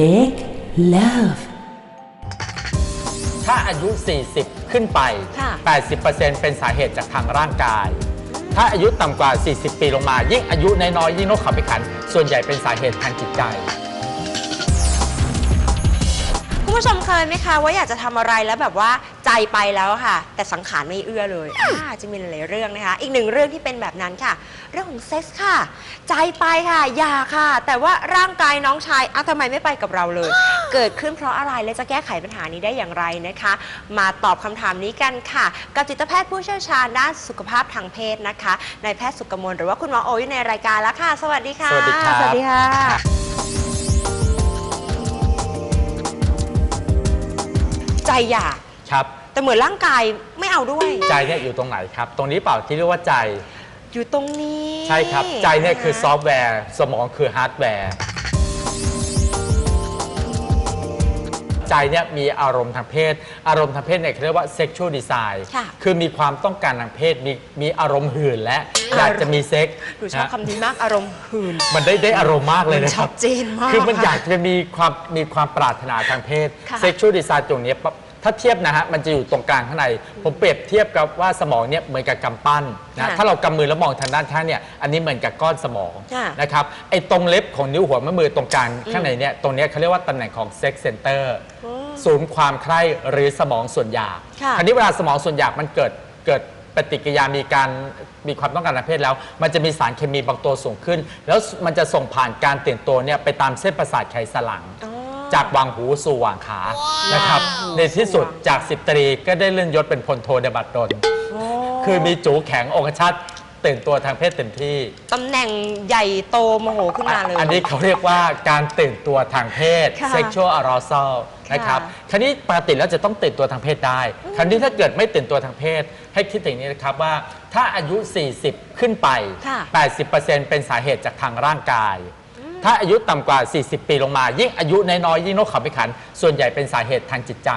Make love. ถ้าอายุ 40 ขึ้นไป ค่ะ 80%เป็นสาเหตุจากทางร่างกาย ถ้าอายุต่ำกว่า 40 ปีลงมา ยิ่งอายุน้อยๆยิ่งนกเขาไม่ขันส่วนใหญ่เป็นสาเหตุทางจิตใจ คุณผู้ชมเคยไหมคะ ว่าอยากจะทำอะไรแล้วแบบว่าใจไปแล้วค่ะ แต่สังขารไม่เอื้อเลยอ่าจะมีหลายๆเรื่องนะคะ อีกหนึ่งเรื่องที่เป็นแบบนั้นค่ะ เรื่องของเซ็กส์ค่ะ ใจไปค่ะอยากค่ะ แต่ว่าร่างกายน้องชายอ้าวทำไมไม่ไปกับเราเลย เกิดขึ้นเพราะอะไรและจะแก้ไขปัญหานี้ได้อย่างไรนะคะ มาตอบคำถามนี้กันค่ะ กับจิตแพทย์ผู้เชี่ยวชาญด้านสุขภาพทางเพศนะคะนายแพทย์สุกมลหรือว่าคุณหมอโออยู่ในรายการแล้วค่ะ สวัสดีค่ะ สวัสดีครับ สวัสดีค่ะ ใจอยาก ครับ แต่เหมือนร่างกายไม่เอาด้วย ใจเนี่ยอยู่ตรงไหนครับ ตรงนี้เปล่าที่เรียกว่าใจ อยู่ตรงนี้ใช่ครับ ใจเนี่ยคือซอฟต์แวร์ สมองคือฮาร์ดแวร์ ใจเนี่ยมีอารมณ์ทางเพศ อารมณ์ทางเพศเนี่ยเขาเรียกว่า sexual desire ค่ะคือมีความต้องการทางเพศมีมีอารมณ์หื่นและอยากจะมีเซ็กส์หนูชอบนะคำนี้มากอารมณ์หืน มันได้ได้อารมณ์มากเลยมันนะคชัรับดเจนมากคือมันค่ะอยากจะมีความมีความปรารถนาทางเพศ ค่ะ sexual desire ตรงเนี้ยปั๊บ ถ้าเทียบนะฮะมันจะอยู่ตรงกลางข้างใน ผมเปรียบเทียบกับว่าสมองเนี่ยเหมือนกับกำปั้นนะค่ะถ้าเรากำมือแล้วมองทางด้านข้างเนี่ยอันนี้เหมือนกับก้อนสมองค่ะนะครับไอ้ตรงเล็บของนิ้วหัวแม่มือตรงกลางข้างในเนี่ยตรงเนี้ยเขาเรียกว่าตำแหน่งของ sex center อืมศูนย์ความใคร่หรือสมองส่วนหยาบค่ะคราวนี้เวลาสมองส่วนหยาบมันเกิดเกิดปฏิกิริยามีการมีความต้องการทางเพศแล้ว มันจะมีสารเคมีบางตัวสูงขึ้น แล้วมันจะส่งผ่านการตื่นตัวเนี่ยไปตามเส้นประสาทไขสันหลัง อ๋อ จากวางหูสู่วางขานะครับในที่สุดจากสิบตรีก็ได้เลื่อนยศเป็นพลโทในบัตรดลโอ้คือมีจูแข็งองคชาตตื่นตัวทางเพศเต็มที่ ตำแหน่งใหญ่โตโมโหขึ้นมาเลย อันนี้เขาเรียกว่าการตื่นตัวทางเพศค่ะ sexual arousal ค่ะนะครับคราวนี้ปกติแล้วจะต้องตื่นตัวทางเพศได้ คราวนี้ถ้าเกิดไม่ตื่นตัวทางเพศ ให้คิดอย่างนี้นะครับว่าถ้าอายุ 40 ขึ้นไปค่ะ80%เป็นสาเหตุจากทางร่างกาย ถ้าอายุต่ำกว่า 40 ปีลงมา ยิ่งอายุน้อยๆยิ่งนกเขาไม่ขัน ส่วนใหญ่เป็นสาเหตุทางจิตใจ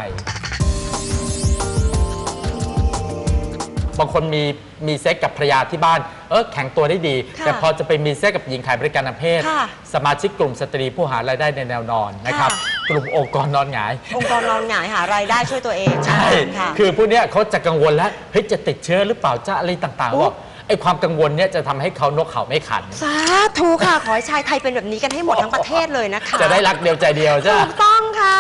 บางคนมีมีเซ็กกับภรรยาที่บ้าน เออแข็งตัวได้ดี ค่ะแต่พอจะไปมีเซ็กกับหญิงขายบริการทางเพศ ค่ะสมาชิกกลุ่มสตรีผู้หารายได้ในแนวนอนนะครับ ค่ะ กลุ่มองค์กรนอนหงาย องค์กรนอนหงายหารายได้ช่วยตัวเองใช่ ค่ะ คือผู้เนี้ยเขาจะกังวลแล้ว เฮ้ย จะติดเชื้อหรือเปล่า จะอะไรต่างอุ๊ๆว่า ไอ้ความกังวลเนี่ยจะทำให้เขานกเขาไม่ขัน สาธุค่ะ ขอให้ชายไทยเป็นแบบนี้กันให้หมดทั้งประเทศเลยนะคะจะได้รักเดียวใจเดียวใช่ไหม ถูกต้องค่ะ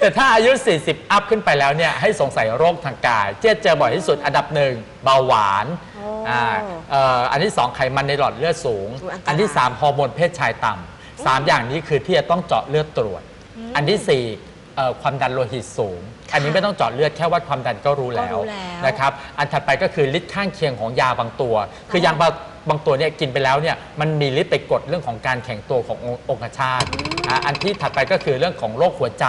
แต่ถ้าอายุ 40 อัพขึ้นไปแล้วเนี่ยให้สงสัยโรคทางกายที่เจอบ่อยที่สุดอันดับหนึ่งเบาหวานโอ้อ่าเอ่ออันที่สองไขมันในหลอดเลือดสูง อุ๊ยอันตราย อันที่สามฮอร์โมนเพศชายต่ำสามอย่างนี้คือที่จะต้องเจาะเลือดตรวจ อันที่สี่เอ่อความดันโลหิตสูง อันนี้ไม่ต้องเจาะเลือดแค่วัดความดันก็รู้แล้วก็รู้แล้วนะครับอันถัดไปก็คือฤทธิ์ข้างเคียงของยาบางตัว คือยาบางบางตัวเนี่ยกินไปแล้วเนี่ยมันมีฤทธิ์ไปกดเรื่องของการแข็งตัวขององค์องคชาตอ่าอันที่ถัดไปก็คือเรื่องของโรคหัวใจ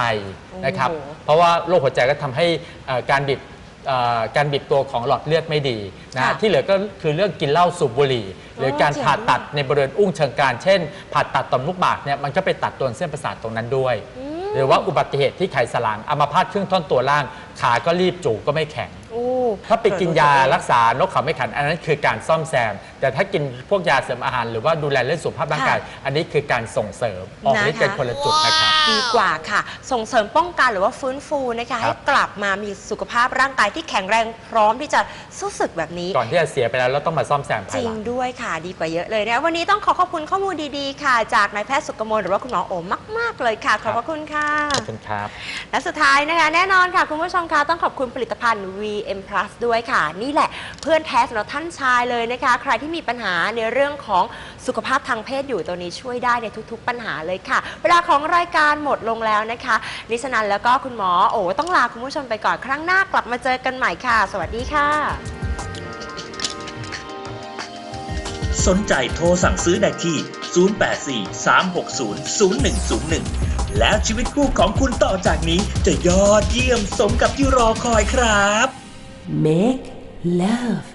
นะครับโอ้โห เพราะว่าโรคหัวใจก็ทำให้เอ่อการบีบเอ่อการบีบตัวของหลอดเลือดไม่ดีนะค่ะฮะที่เหลือก็คือเรื่องกินเหล้าสูบบุหรี่ หรือการเจ๋งผ่าตัดในบริเวณอุ้งเชิงกรานเช่น ผ่าตัดต่อมลูกหมากเนี่ยมันก็ไปตัดตัวเส้นประสาทตรงนั้นด้วย หรือว่าอุบัติเหตุที่ไขสันหลังอัมพาตครึ่งท่อนตัวล่าง ขาก็รีบจูก็ไม่แข็ง โอ้ ถ้าไปกินยารักษานกเขาไม่ขัน อันนั้นคือการซ่อมแซม แต่ถ้ากินพวกยาเสริมอาหาร หรือว่าดูแลเรื่องสุขภาพร่างกาย อันนี้คือการส่งเสริมออกฤทธิ์กันคนละจุดนะครับ ดีกว่าค่ะ ส่งเสริมป้องกันหรือว่าฟื้นฟูนะคะครัให้บกลับมามีสุขภาพร่างกายที่แข็งแรงพร้อมที่จะสู้ศึกแบบนี้ ก่อนที่จะเสียไปแล้วแล้วต้องมาซ่อมแซมจภายริหงลัง ด้วยค่ะดีกว่าเยอะเลยนะวันนี้ต้องขอขอบคุณข้อมูลดีๆ ค่ะ จากนายแพทย์สุกมลหรือว่าคุณหมอโอมมากๆเลยค่ะ ขอบพระคุณค่ะ ขอบคุณครับ และสุดท้ายนะคะแน่นอนค่ะ คุณผู้ชมคะต้องขอบคุณผลิตภัณฑ์ VM Plus ด้วยค่ะ นี่แหละเพื่อนแท้สำหรับท่านชายเลยนะคะ ใครที่มีปัญหาในเรื่องของสุขภาพทางเพศอยู่ตัวนี้ช่วยได้ในทุก ๆ ปัญหาเลยค่ะ เวลาของรายการหมดลงแล้วนะคะนิชนันแล้วก็คุณหมอโอต้องลาคุณผู้ชมไปก่อนครั้งหน้ากลับมาเจอกันใหม่ค่ะ สวัสดีค่ะ สนใจโทรสั่งซื้อได้ที่ 084-360-0101 แล้วชีวิตคู่ของคุณต่อจากนี้จะยอดเยี่ยมสมกับที่รอคอยครับ Make love.